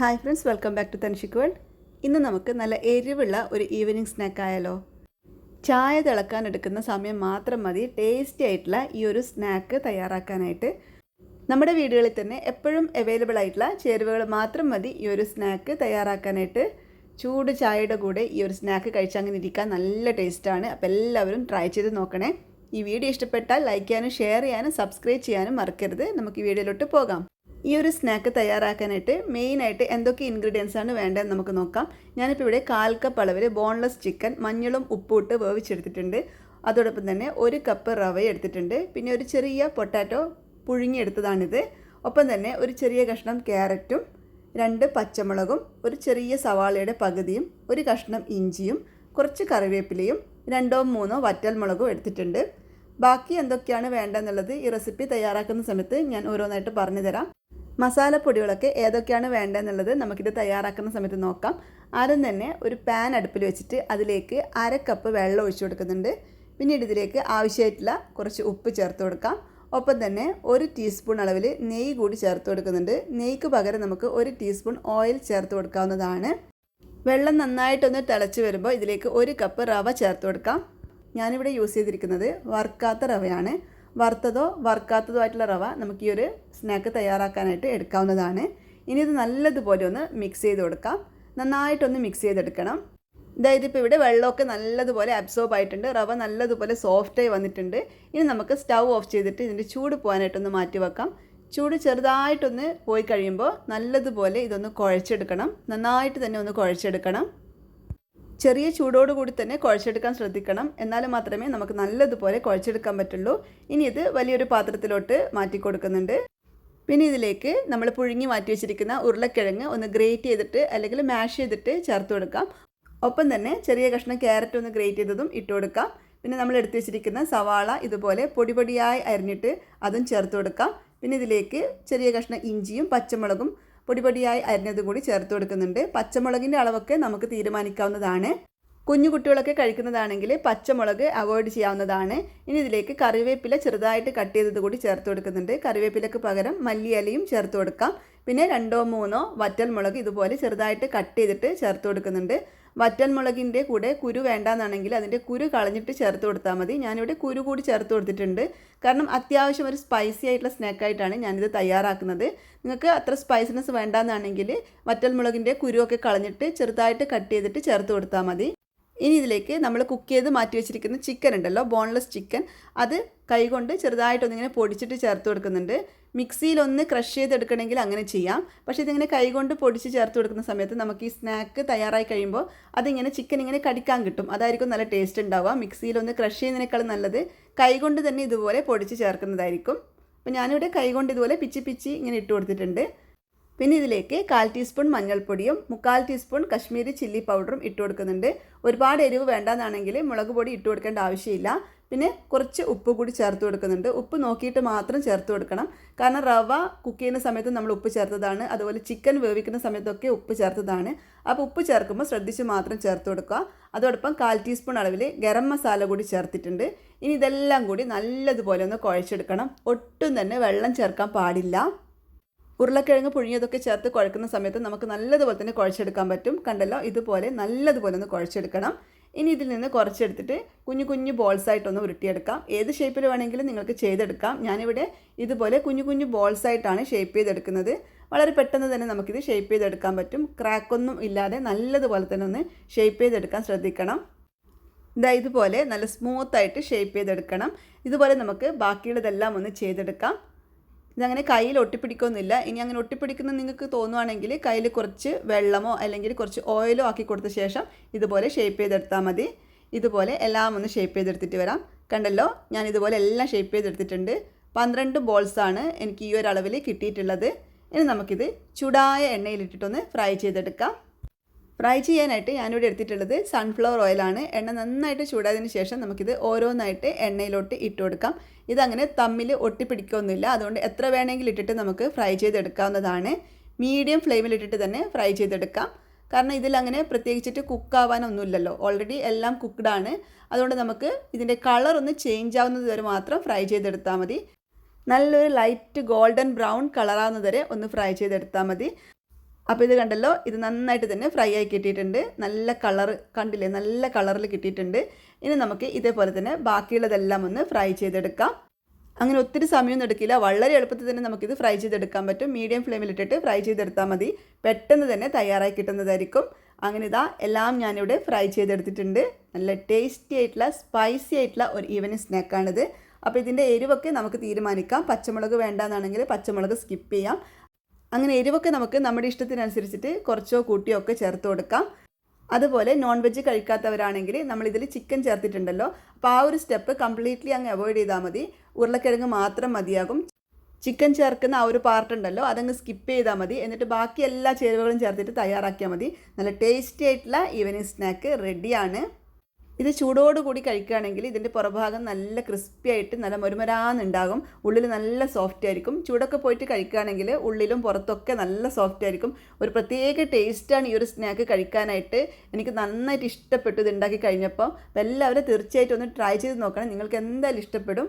Hi friends welcome back to Tanshik world ഇന്ന് നമുക്ക് നല്ല എരിവുള്ള ഒരു ഈവനിങ് സ്നാക്കായാലോ ചായ തിളക്കാൻ എടുക്കുന്ന സമയം മാത്രം മതി ടേസ്റ്റി ആയിട്ടുള്ള ഈ ഒരു സ്നാക്ക് തയ്യാറാക്കാനായിട്ട്. നമ്മുടെ വീടുകളിൽ തന്നെ എപ്പോഴും അവൈലബിൾ ആയിട്ടുള്ള ചേരുവകൾ മാത്രം മതി ഈ ഒരു സ്നാക്ക് തയ്യാറാക്കാനായിട്ട്. ചൂട് ചായയുടെ കൂടെ ഈ ഒരു സ്നാക്ക് കഴിച്ചങ്ങനെ ഇരിക്കാൻ നല്ല ടേസ്റ്റാണ് അപ്പോൾ എല്ലാവരും ട്രൈ ചെയ്ത് നോക്കണേ. ഈ വീഡിയോ ഇഷ്ടപ്പെട്ടാൽ ലൈക്ക് ചെയ്യാനും ഷെയർ ചെയ്യാനും സബ്സ്ക്രൈബ് ചെയ്യാനും മറക്കരുത്. നമുക്ക് ഈ വീഡിയോയിലോട്ട് പോകാം. ഈ ഒരു സ്നാക്ക് തയ്യാറാക്കാനായിട്ട് മെയിനായിട്ട് എന്തൊക്കെ ഇൻഗ്രീഡിയൻസ് ആണ് വേണ്ടതെന്ന് നമുക്ക് നോക്കാം. ഞാനിപ്പോൾ ഇവിടെ കാൽ കപ്പ് അളവിൽ ബോൺലെസ് ചിക്കൻ മഞ്ഞളും ഉപ്പും ഇട്ട് വേവിച്ചെടുത്തിട്ടുണ്ട്. അതോടൊപ്പം തന്നെ ഒരു കപ്പ് റവ എടുത്തിട്ടുണ്ട്. പിന്നെ ഒരു ചെറിയ പൊട്ടാറ്റോ പുഴുങ്ങിയെടുത്തതാണിത്. ഒപ്പം തന്നെ ഒരു ചെറിയ കഷ്ണം ക്യാരറ്റും രണ്ട് പച്ചമുളകും ഒരു ചെറിയ സവാളയുടെ പകുതിയും ഒരു കഷ്ണം ഇഞ്ചിയും കുറച്ച് കറിവേപ്പിലയും രണ്ടോ മൂന്നോ വറ്റൽമുളകും എടുത്തിട്ടുണ്ട്. ബാക്കി എന്തൊക്കെയാണ് വേണ്ടതെന്നുള്ളത് ഈ റെസിപ്പി തയ്യാറാക്കുന്ന സമയത്ത് ഞാൻ ഓരോന്നായിട്ട് പറഞ്ഞു തരാം മസാലപ്പൊടികളൊക്കെ ഏതൊക്കെയാണ് വേണ്ടതെന്നുള്ളത് നമുക്കിത് തയ്യാറാക്കുന്ന സമയത്ത് നോക്കാം. ആദ്യം തന്നെ ഒരു പാൻ അടുപ്പിൽ വെച്ചിട്ട് അതിലേക്ക് അര കപ്പ് വെള്ളം ഒഴിച്ചു കൊടുക്കുന്നുണ്ട്. പിന്നീട് ഇതിലേക്ക് ആവശ്യമായിട്ടുള്ള കുറച്ച് ഉപ്പ് ചേർത്ത് കൊടുക്കാം. ഒപ്പം തന്നെ ഒരു ടീസ്പൂൺ അളവിൽ നെയ്യ് കൂടി ചേർത്ത് കൊടുക്കുന്നുണ്ട്. നെയ്ക്ക് പകരം നമുക്ക് ഒരു ടീസ്പൂൺ ഓയിൽ ചേർത്ത് കൊടുക്കാവുന്നതാണ്. വെള്ളം നന്നായിട്ടൊന്ന് തിളച്ച് വരുമ്പോൾ ഇതിലേക്ക് ഒരു കപ്പ് റവ ചേർത്ത് കൊടുക്കാം. ഞാനിവിടെ യൂസ് ചെയ്തിരിക്കുന്നത് വറുക്കാത്ത റവയാണ്. വറുത്തതോ വറുക്കാത്തതോ ആയിട്ടുള്ള റവ നമുക്ക് ഈ ഒരു സ്നാക്ക് തയ്യാറാക്കാനായിട്ട് എടുക്കാവുന്നതാണ്. ഇനി ഇത് നല്ലതുപോലെ ഒന്ന് മിക്സ് ചെയ്ത് കൊടുക്കാം. നന്നായിട്ടൊന്ന് മിക്സ് ചെയ്തെടുക്കണം. അതായത് ഇപ്പോൾ ഇവിടെ വെള്ളമൊക്കെ നല്ലതുപോലെ അബ്സോർബ് ആയിട്ടുണ്ട്. റവ നല്ലതുപോലെ സോഫ്റ്റായി വന്നിട്ടുണ്ട്. ഇനി നമുക്ക് സ്റ്റൗ ഓഫ് ചെയ്തിട്ട് ഇതിന്റെ ചൂട് പോകാനായിട്ടൊന്ന് മാറ്റി വെക്കാം. ചൂട് ചെറുതായിട്ടൊന്ന് പോയി കഴിയുമ്പോൾ നല്ലതുപോലെ ഇതൊന്ന് കുഴച്ചെടുക്കണം. നന്നായിട്ട് തന്നെ ഒന്ന് കുഴച്ചെടുക്കണം. ചെറിയ ചൂടോട് കൂടി തന്നെ കുഴച്ചെടുക്കാൻ ശ്രദ്ധിക്കണം. എന്നാൽ മാത്രമേ നമുക്ക് നല്ലതുപോലെ കുഴച്ചെടുക്കാൻ പറ്റുള്ളൂ. ഇനി ഇത് വലിയൊരു പാത്രത്തിലോട്ട് മാറ്റി കൊടുക്കുന്നുണ്ട്. പിന്നെ ഇതിലേക്ക് നമ്മൾ പുഴുങ്ങി മാറ്റി വെച്ചിരിക്കുന്ന ഉരുളക്കിഴങ്ങ് ഒന്ന് ഗ്രേറ്റ് ചെയ്തിട്ട് അല്ലെങ്കിൽ മാഷ് ചെയ്തിട്ട് ചേർത്ത് കൊടുക്കാം. ഒപ്പം തന്നെ ചെറിയ കഷ്ണം ക്യാരറ്റ് ഒന്ന് ഗ്രേറ്റ് ചെയ്തതും ഇട്ട് കൊടുക്കാം. പിന്നെ നമ്മൾ എടുത്തു വെച്ചിരിക്കുന്ന സവാള ഇതുപോലെ പൊടിപൊടിയായി അരിഞ്ഞിട്ട് അതും ചേർത്ത് കൊടുക്കാം. പിന്നെ ഇതിലേക്ക് ചെറിയ കഷ്ണം ഇഞ്ചിയും പച്ചമുളകും പൊടി പൊടിയായി അരിഞ്ഞതും കൂടി ചേർത്ത് കൊടുക്കുന്നുണ്ട്. പച്ചമുളകിന്റെ അളവൊക്കെ നമുക്ക് തീരുമാനിക്കാവുന്നതാണ്. കുഞ്ഞു കുട്ടികളൊക്കെ കഴിക്കുന്നതാണെങ്കിൽ പച്ചമുളക് അവോയ്ഡ് ചെയ്യാവുന്നതാണ്. ഇനി ഇതിലേക്ക് കറിവേപ്പില ചെറുതായിട്ട് കട്ട് ചെയ്തത് കൂടി ചേർത്ത് കൊടുക്കുന്നുണ്ട്. കറിവേപ്പിലക്ക് പകരം മല്ലിയിലയും ചേർത്ത് കൊടുക്കാം. പിന്നെ രണ്ടോ മൂന്നോ വറ്റൽമുളക് ഇതുപോലെ ചെറുതായിട്ട് കട്ട് ചെയ്തിട്ട് ചേർത്ത് കൊടുക്കുന്നുണ്ട്. വറ്റൽമുളകിന്റെ കൂടെ കുരു വേണ്ടാന്നാണെങ്കിൽ അതിന്റെ കുരു കളഞ്ഞിട്ട് ചേർത്ത് കൊടുത്താൽ മതി. ഞാനിവിടെ കുരു കൂടി ചേർത്ത് കൊടുത്തിട്ടുണ്ട്. കാരണം അത്യാവശ്യം ഒരു സ്പൈസി ആയിട്ടുള്ള സ്നാക്കായിട്ടാണ് ഞാനിത് തയ്യാറാക്കുന്നത്. നിങ്ങൾക്ക് അത്ര സ്പൈസിനെസ് വേണ്ടാന്നാണെങ്കിൽ വറ്റൽമുളകിന്റെ കുരുവൊക്കെ കളഞ്ഞിട്ട് ചെറുതായിട്ട് കട്ട് ചെയ്തിട്ട് ചേർത്ത് കൊടുത്താൽ മതി. ഇനി ഇതിലേക്ക് നമ്മൾ കുക്ക് ചെയ്ത് മാറ്റി വെച്ചിരിക്കുന്ന ചിക്കൻ ഉണ്ടല്ലോ ബോൺലെസ് ചിക്കൻ അത് കൈകൊണ്ട് ചെറുതായിട്ടൊന്നിങ്ങനെ പൊടിച്ചിട്ട് ചേർത്ത് കൊടുക്കുന്നുണ്ട്. മിക്സിയിലൊന്ന് ക്രഷ് ചെയ്തെടുക്കണമെങ്കിൽ അങ്ങനെ ചെയ്യാം. പക്ഷേ ഇതിങ്ങനെ കൈകൊണ്ട് പൊടിച്ച് ചേർത്ത് കൊടുക്കുന്ന സമയത്ത് നമുക്ക് ഈ സ്നാക്ക് തയ്യാറായി കഴിയുമ്പോൾ അതിങ്ങനെ ചിക്കൻ ഇങ്ങനെ കടിക്കാൻ കിട്ടും. അതായിരിക്കും നല്ല ടേസ്റ്റ് ഉണ്ടാവുക. മിക്സിയിലൊന്ന് ക്രഷ് ചെയ്യുന്നതിനേക്കാൾ നല്ലത് കൈകൊണ്ട് തന്നെ ഇതുപോലെ പൊടിച്ച് ചേർക്കുന്നതായിരിക്കും. അപ്പോൾ ഞാനിവിടെ കൈകൊണ്ട് ഇതുപോലെ പിച്ചി പിച്ചി ഇങ്ങനെ ഇട്ട് കൊടുത്തിട്ടുണ്ട്. പിന്നെ ഇതിലേക്ക് കാൽ ടീസ്പൂൺ മഞ്ഞൾപ്പൊടിയും മുക്കാൽ ടീസ്പൂൺ കശ്മീരി ചില്ലി പൗഡറും ഇട്ട് കൊടുക്കുന്നുണ്ട്. ഒരുപാട് എരിവ് വേണ്ടാന്നാണെങ്കിൽ മുളക് പൊടി ഇട്ട് കൊടുക്കേണ്ട ആവശ്യമില്ല. പിന്നെ കുറച്ച് ഉപ്പ് കൂടി ചേർത്ത് കൊടുക്കുന്നുണ്ട്. ഉപ്പ് നോക്കിയിട്ട് മാത്രം ചേർത്ത് കൊടുക്കണം. കാരണം റവ കുക്ക് ചെയ്യുന്ന സമയത്ത് നമ്മൾ ഉപ്പ് ചേർത്തതാണ്. അതുപോലെ ചിക്കൻ വേവിക്കുന്ന സമയത്തൊക്കെ ഉപ്പ് ചേർത്തതാണ്. അപ്പോൾ ഉപ്പ് ചേർക്കുമ്പോൾ ശ്രദ്ധിച്ച് മാത്രം ചേർത്ത് കൊടുക്കുക. അതോടൊപ്പം കാൽ ടീസ്പൂൺ അളവിൽ ഗരം മസാല കൂടി ചേർത്തിട്ടുണ്ട്. ഇനി ഇതെല്ലാം കൂടി നല്ലതുപോലെ ഒന്ന് കുഴച്ചെടുക്കണം. ഒട്ടും തന്നെ വെള്ളം ചേർക്കാൻ പാടില്ല. ഉരുളക്കിഴങ്ങ് പുഴുങ്ങിയതൊക്കെ ചേർത്ത് കുഴക്കുന്ന സമയത്ത് നമുക്ക് നല്ലതുപോലെ തന്നെ കുഴച്ചെടുക്കാൻ പറ്റും. കണ്ടല്ലോ? ഇതുപോലെ നല്ലതുപോലെ ഒന്ന് കുഴച്ചെടുക്കണം. ഇനി ഇതിൽ നിന്ന് കുറച്ചെടുത്തിട്ട് കുഞ്ഞു കുഞ്ഞു ബോൾസ് ആയിട്ടൊന്ന് ഉരുട്ടിയെടുക്കാം. ഏത് ഷേപ്പിൽ വേണമെങ്കിലും നിങ്ങൾക്ക് ചെയ്തെടുക്കാം. ഞാനിവിടെ ഇതുപോലെ കുഞ്ഞു കുഞ്ഞു ബോൾസ് ആയിട്ടാണ് ഷേപ്പ് ചെയ്തെടുക്കുന്നത്. വളരെ പെട്ടെന്ന് തന്നെ നമുക്കിത് ഷേപ്പ് ചെയ്തെടുക്കാൻ പറ്റും. ക്രാക്കൊന്നും ഇല്ലാതെ നല്ലതുപോലെ തന്നെ ഒന്ന് ഷേപ്പ് ചെയ്തെടുക്കാൻ ശ്രദ്ധിക്കണം. ഇതാ ഇതുപോലെ നല്ല സ്മൂത്തായിട്ട് ഷേപ്പ് ചെയ്തെടുക്കണം. ഇതുപോലെ നമുക്ക് ബാക്കിയുള്ളതെല്ലാം ഒന്ന് ചെയ്തെടുക്കാം. ഇതങ്ങനെ കയ്യിൽ ഒട്ടിപ്പിടിക്കൊന്നുമില്ല. ഇനി അങ്ങനെ ഒട്ടിപ്പിടിക്കുന്ന നിങ്ങൾക്ക് തോന്നുവാണെങ്കിൽ കയ്യിൽ കുറച്ച് വെള്ളമോ അല്ലെങ്കിൽ കുറച്ച് ഓയിലോ ആക്കി കൊടുത്ത ശേഷം ഇതുപോലെ ഷേപ്പ് ചെയ്തെടുത്താൽ മതി. ഇതുപോലെ എല്ലാം ഒന്ന് ഷേപ്പ് ചെയ്തെടുത്തിട്ട് വരാം. കണ്ടല്ലോ? ഞാൻ ഇതുപോലെ എല്ലാം ഷേപ്പ് ചെയ്തെടുത്തിട്ടുണ്ട്. പന്ത്രണ്ട് ബോൾസാണ് എനിക്ക് ഈ ഒരു അളവിൽ കിട്ടിയിട്ടുള്ളത്. ഇനി നമുക്കിത് ചൂടായ എണ്ണയിലിട്ടിട്ടൊന്ന് ഫ്രൈ ചെയ്തെടുക്കാം. ഫ്രൈ ചെയ്യാനായിട്ട് ഞാനിവിടെ എടുത്തിട്ടുള്ളത് സൺഫ്ലവർ ഓയിലാണ് എണ്ണ നന്നായിട്ട് ചൂടായതിന് ശേഷം നമുക്കിത് ഓരോന്നായിട്ട് എണ്ണയിലോട്ട് ഇട്ട് കൊടുക്കാം. ഇതങ്ങനെ തമ്മിൽ ഒട്ടിപ്പിടിക്കൊന്നുമില്ല. അതുകൊണ്ട് എത്ര വേണമെങ്കിലും ഇട്ടിട്ട് നമുക്ക് ഫ്രൈ ചെയ്തെടുക്കാവുന്നതാണ്. മീഡിയം ഫ്ലെയിമിൽ ഇട്ടിട്ട് തന്നെ ഫ്രൈ ചെയ്തെടുക്കാം. കാരണം ഇതിലങ്ങനെ പ്രത്യേകിച്ചിട്ട് കുക്കാവാനൊന്നുമില്ലല്ലോ ഓൾറെഡി എല്ലാം കുക്ക്ഡാണ് അതുകൊണ്ട് നമുക്ക് ഇതിന്റെ കളർ ഒന്ന് ചേഞ്ച് ആവുന്നത് വരെ മാത്രം ഫ്രൈ ചെയ്തെടുത്താൽ മതി. നല്ലൊരു ലൈറ്റ് ഗോൾഡൻ ബ്രൗൺ കളറാവുന്നതുവരെ ഒന്ന് ഫ്രൈ ചെയ്തെടുത്താൽ മതി. അപ്പോൾ ഇത് കണ്ടല്ലോ ഇത് നന്നായിട്ട് തന്നെ ഫ്രൈ ആയി കിട്ടിയിട്ടുണ്ട്. നല്ല കളർ കണ്ടില്ലേ നല്ല കളറിൽ കിട്ടിയിട്ടുണ്ട്. ഇനി നമുക്ക് ഇതേപോലെ തന്നെ ബാക്കിയുള്ളതെല്ലാം ഒന്ന് ഫ്രൈ ചെയ്തെടുക്കാം. അങ്ങനെ ഒത്തിരി സമയമൊന്നും എടുക്കില്ല. വളരെ എളുപ്പത്തിൽ തന്നെ നമുക്കിത് ഫ്രൈ ചെയ്തെടുക്കാൻ പറ്റും. മീഡിയം ഫ്ലെയിമിലിട്ടിട്ട് ഫ്രൈ ചെയ്തെടുത്താൽ മതി. പെട്ടെന്ന് തന്നെ തയ്യാറായി കിട്ടുന്നതായിരിക്കും. അങ്ങനെ ഇതാ എല്ലാം ഞാനിവിടെ ഫ്രൈ ചെയ്തെടുത്തിട്ടുണ്ട്. നല്ല ടേസ്റ്റി ആയിട്ടുള്ള സ്പൈസി ആയിട്ടുള്ള ഒരു ഈവനിങ് സ്നാക്കാണിത് അപ്പോൾ ഇതിന്റെ എരിവൊക്കെ നമുക്ക് തീരുമാനിക്കാം. പച്ചമുളക് വേണ്ടാന്നാണെങ്കിൽ പച്ചമുളക് സ്കിപ്പ് ചെയ്യാം. അങ്ങനെ എരിവൊക്കെ നമുക്ക് നമ്മുടെ ഇഷ്ടത്തിനനുസരിച്ചിട്ട് കുറച്ചോ കൂട്ടിയോ ഒക്കെ ചേർത്ത് കൊടുക്കാം. അതുപോലെ നോൺ വെജ് കഴിക്കാത്തവരാണെങ്കിൽ നമ്മളിതിൽ ചിക്കൻ ചേർത്തിട്ടുണ്ടല്ലോ. അപ്പോൾ ആ ഒരു സ്റ്റെപ്പ് കംപ്ലീറ്റ്ലി അങ്ങ് അവോയ്ഡ് ചെയ്താൽ മതി. ഉരുളക്കിഴങ്ങ് മാത്രം മതിയാകും. ചിക്കൻ ചേർക്കുന്ന ആ ഒരു പാർട്ട് ഉണ്ടല്ലോ അതങ്ങ് സ്കിപ്പ് ചെയ്താൽ മതി. എന്നിട്ട് ബാക്കി എല്ലാ ചേരുവകളും ചേർത്തിട്ട് തയ്യാറാക്കിയാൽ മതി. നല്ല ടേസ്റ്റി ആയിട്ടുള്ള ഈവനിങ് സ്നാക്ക് റെഡിയാണ് ഇത് ചൂടോടുകൂടി കഴിക്കുകയാണെങ്കിൽ ഇതിന്റെ പുറഭാഗം നല്ല ക്രിസ്പി ആയിട്ട് നല്ല മൊരുമരാന്നുണ്ടാകും. ഉള്ളിൽ നല്ല സോഫ്റ്റ് ആയിരിക്കും. ചൂടൊക്കെ പോയിട്ട് കഴിക്കുകയാണെങ്കിൽ ഉള്ളിലും പുറത്തൊക്കെ നല്ല സോഫ്റ്റ് ആയിരിക്കും. ഒരു പ്രത്യേക ടേസ്റ്റാണ് ഈ ഒരു സ്നാക്ക് കഴിക്കാനായിട്ട് എനിക്ക് നന്നായിട്ട് ഇഷ്ടപ്പെട്ടു ഇത് ഉണ്ടാക്കി കഴിഞ്ഞപ്പോൾ. എല്ലാവരും തീർച്ചയായിട്ടും ഒന്ന് ട്രൈ ചെയ്ത് നോക്കണം. നിങ്ങൾക്ക് എന്തായാലും ഇഷ്ടപ്പെടും.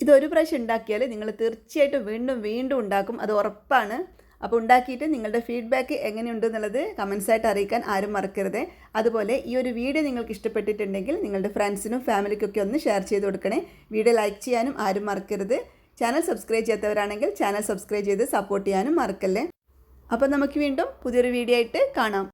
ഇതൊരു പ്രാവശ്യം ഉണ്ടാക്കിയാൽ നിങ്ങൾ തീർച്ചയായിട്ടും വീണ്ടും വീണ്ടും ഉണ്ടാക്കും. അത് ഉറപ്പാണ്. അപ്പോൾ ഉണ്ടാക്കിയിട്ട് നിങ്ങളുടെ ഫീഡ്ബാക്ക് എങ്ങനെയുണ്ട് എന്നുള്ളത് കമൻസ് ആയിട്ട് അറിയിക്കാൻ ആരും മറക്കരുത്. അതുപോലെ ഈ ഒരു വീഡിയോ നിങ്ങൾക്ക് ഇഷ്ടപ്പെട്ടിട്ടുണ്ടെങ്കിൽ നിങ്ങളുടെ ഫ്രണ്ട്സിനും ഫാമിലിക്കൊക്കെ ഒന്ന് ഷെയർ ചെയ്ത് കൊടുക്കണേ. വീഡിയോ ലൈക്ക് ചെയ്യാനും ആരും മറക്കരുത്. ചാനൽ സബ്സ്ക്രൈബ് ചെയ്യാത്തവരാണെങ്കിൽ ചാനൽ സബ്സ്ക്രൈബ് ചെയ്ത് സപ്പോർട്ട് ചെയ്യാനും മറക്കല്ലേ. അപ്പോൾ നമുക്ക് വീണ്ടും പുതിയൊരു വീഡിയോ ആയിട്ട് കാണാം.